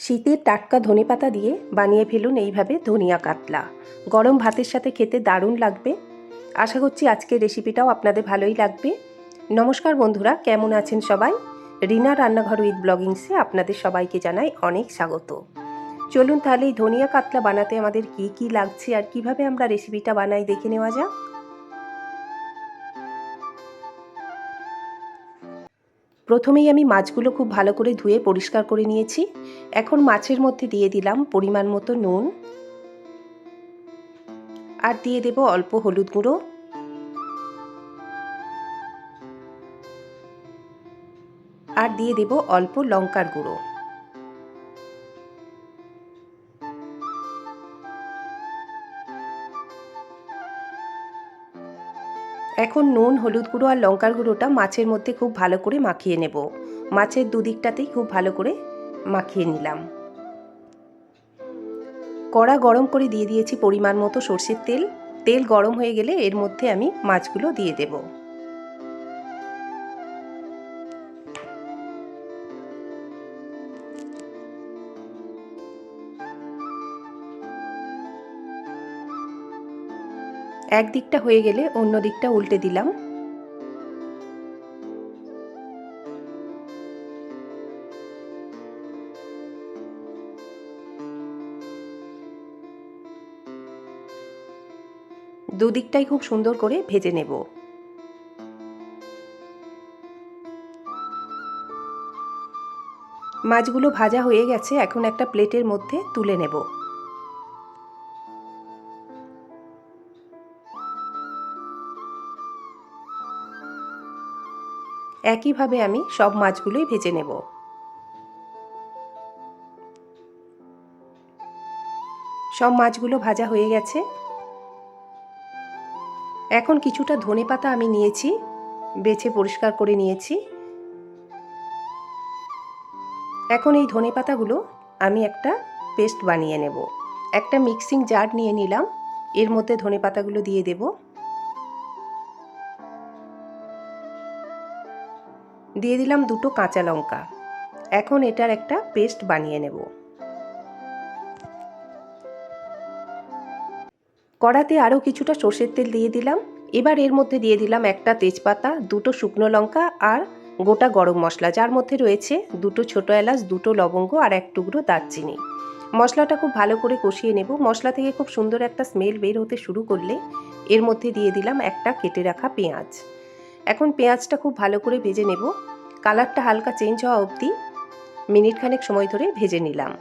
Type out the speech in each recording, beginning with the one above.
শীতের টাটকা ধনেপাতা দিয়ে বানিয়ে ফেলুন এইভাবে ধনিয়া কাতলা। গরম ভাতের সাথে খেতে দারুণ লাগবে। আশা করছি আজকের রেসিপিটাও আপনাদের ভালোই লাগবে। নমস্কার বন্ধুরা, কেমন আছেন সবাই? রিনা রান্নাঘর উইথ ব্লগিংসে আপনাদের সবাইকে জানাই অনেক স্বাগত। চলুন তাহলে এই ধনিয়া কাতলা বানাতে আমাদের কি কি লাগছে আর কীভাবে আমরা রেসিপিটা বানাই দেখে নেওয়া যাক। প্রথমেই আমি মাছগুলো খুব ভালো করে ধুয়ে পরিষ্কার করে নিয়েছি। এখন মাছের মধ্যে দিয়ে দিলাম পরিমাণ মতো নুন। আর দিয়ে দেব অল্প হলুদ গুঁড়ো। আর দিয়ে দেব অল্প লঙ্কার গুঁড়ো। এখন নুন, হলুদ গুঁড়ো আর লঙ্কার গুঁড়োটা মাছের মধ্যে খুব ভালো করে মাখিয়ে নেব। মাছের দুদিকটাতেই খুব ভালো করে মাখিয়ে নিলাম। কড়া গরম করে দিয়ে দিয়েছি পরিমাণ মতো সর্ষের তেল। তেল গরম হয়ে গেলে এর মধ্যে আমি মাছগুলো দিয়ে দেব। এক দিকটা হয়ে গেলে অন্য দিকটা উল্টে দিলাম। দুদিকটাই খুব সুন্দর করে ভেজে নেব। মাছগুলো ভাজা হয়ে গেছে, এখন একটা প্লেটের মধ্যে তুলে নেব। একইভাবে আমি সব মাছগুলোই ভেজে নেব। সব মাছগুলো ভাজা হয়ে গেছে। এখন কিছুটা ধনে পাতা আমি নিয়েছি, বেছে পরিষ্কার করে নিয়েছি। এখন এই ধনে পাতাগুলো আমি একটা পেস্ট বানিয়ে নেব। একটা মিক্সিং জার নিয়ে নিলাম, এর মধ্যে ধনে পাতাগুলো দিয়ে দেব। দিয়ে দিলাম দুটো কাঁচা লঙ্কা। এখন এটার একটা পেস্ট বানিয়ে নেব। কড়াতে আরও কিছুটা সর্ষের তেল দিয়ে দিলাম। এবার এর মধ্যে দিয়ে দিলাম একটা তেজপাতা, দুটো শুকনো লঙ্কা আর গোটা গরম মশলা, যার মধ্যে রয়েছে দুটো ছোটো এলাচ, দুটো লবঙ্গ আর এক টুকরো দারচিনি। মশলাটা খুব ভালো করে কষিয়ে নেব। মশলা থেকে খুব সুন্দর একটা স্মেল বের হতে শুরু করলে এর মধ্যে দিয়ে দিলাম একটা কেটে রাখা পেঁয়াজ। এখন পেঁয়াজটা খুব ভালো করে ভেজে নেব। কালারটা হালকা চেঞ্জ হওয়া অবধি মিনিট খানেক সময় ধরে ভেজে নিলাম।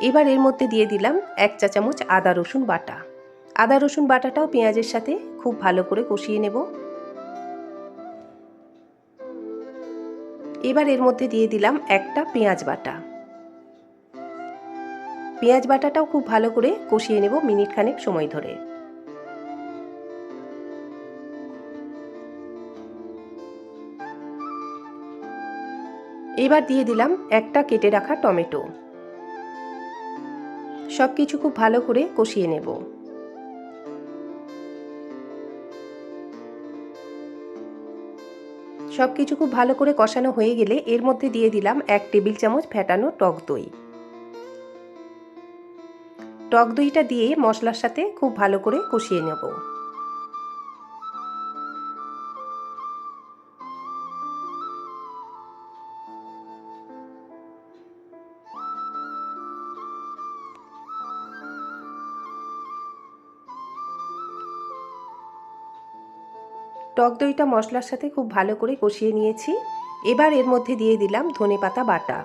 এবার এর মধ্যে দিয়ে দিলাম এক চা চামচ আদা, রসুন বাটা। আদা, রসুন বাটাটাও পেঁয়াজের সাথে খুব ভালো করে কষিয়ে নেব। এবার এর মধ্যে দিয়ে দিলাম একটা পেঁয়াজ বাটা। পেঁয়াজ বাটাটাও খুব ভালো করে কষিয়ে নেব মিনিট খানেক সময় ধরে। এবার দিয়ে দিলাম একটা কেটে রাখা টমেটো। সব কিছু খুব ভালো করে কষিয়ে নেব। সব কিছু খুব ভালো করে কষানো হয়ে গেলে এর মধ্যে দিয়ে দিলাম এক টেবিল চামচ ফ্যাটানো টক দই। টক দইটা দিয়ে মশলার সাথে খুব ভালো করে কষিয়ে নেব। টক দইটা মশলার সাথে খুব ভালো করে কষিয়ে নিয়েছি। এবার এর মধ্যে দিয়ে দিলাম ধনে পাতা বাটা।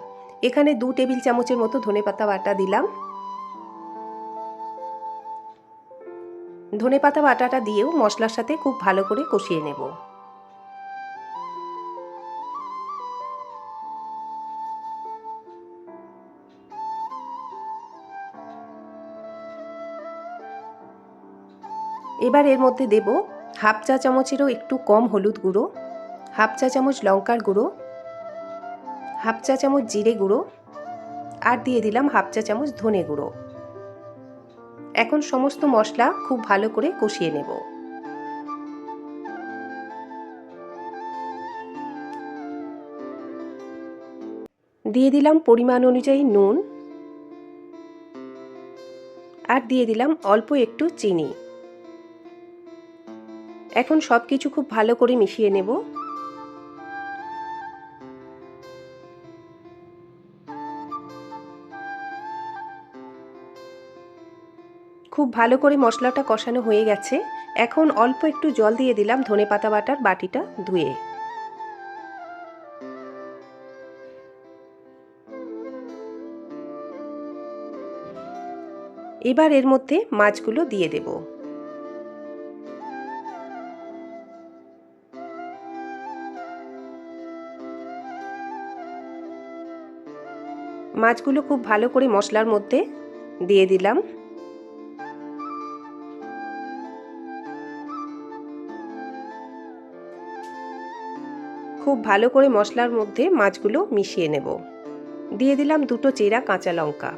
এখানে দু টেবিল চামচের মতো ধনে পাতা বাটা দিলাম। ধনে পাতা বাটাটা দিয়েও মশলার সাথে খুব ভালো করে কষিয়ে নেব। এবার এর মধ্যে দেব হাফ চা চামচেরও একটু কম হলুদ গুঁড়ো, হাফ চা চামচ লঙ্কার গুঁড়ো, হাফ চা চামচ জিরে গুঁড়ো, আর দিয়ে দিলাম হাফ চা চামচ ধনে গুঁড়ো। এখন সমস্ত মশলা খুব ভালো করে কষিয়ে নেব। দিয়ে দিলাম পরিমাণ অনুযায়ী নুন, আর দিয়ে দিলাম অল্প একটু চিনি। এখন সব কিছু খুব ভালো করে মিশিয়ে নেব। খুব ভালো করে মশলাটা কষানো হয়ে গেছে। এখন অল্প একটু জল দিয়ে দিলাম ধনে পাতা বাটার বাটিটা ধুয়ে। এবার এর মধ্যে মাছগুলো দিয়ে দেব। মাছগুলো খুব ভালো করে মশলার মধ্যে দিয়ে দিলাম। খুব ভালো করে মশলার মধ্যে মাছগুলো মিশিয়ে নেব। দিয়ে দিলাম দুটো চেরা কাঁচা লঙ্কা।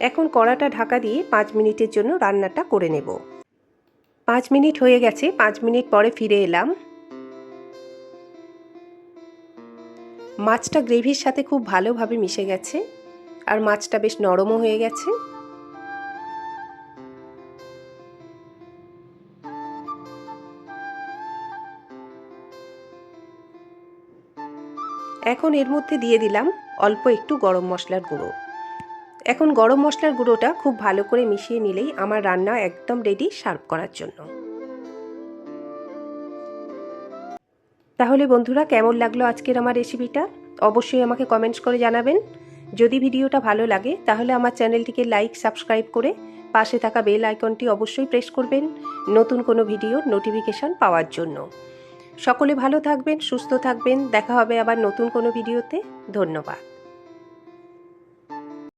এখন কড়াটা ঢাকা দিয়ে পাঁচ মিনিটের জন্য রান্নাটা করে নেব। পাঁচ মিনিট হয়ে গেছে, পাঁচ মিনিট পরে ফিরে এলাম। মাছটা গ্রেভির সাথে খুব ভালোভাবে মিশে গেছে, আর মাছটা বেশ নরমও হয়ে গেছে। এখন এর মধ্যে দিয়ে দিলাম অল্প একটু গরম মশলার গুঁড়ো। এখন গরম মশলার গুঁড়োটা খুব ভালো করে মিশিয়ে নিলেই আমার রান্না একদম রেডি সার্ভ করার জন্য। তাহলে বন্ধুরা, কেমন লাগল আজকের আমার রেসিপিটা? অবশ্যই আমাকে কমেন্টস করে জানাবেন। যদি ভিডিওটা ভালো লাগে, তাহলে আমার চ্যানেলটিকে লাইক, সাবস্ক্রাইব করে পাশে থাকা বেল আইকনটি অবশ্যই প্রেস করবেন নতুন কোনো ভিডিওর নোটিফিকেশান পাওয়ার জন্য। সকলে ভালো থাকবেন, সুস্থ থাকবেন। দেখা হবে আবার নতুন কোনো ভিডিওতে। ধন্যবাদ।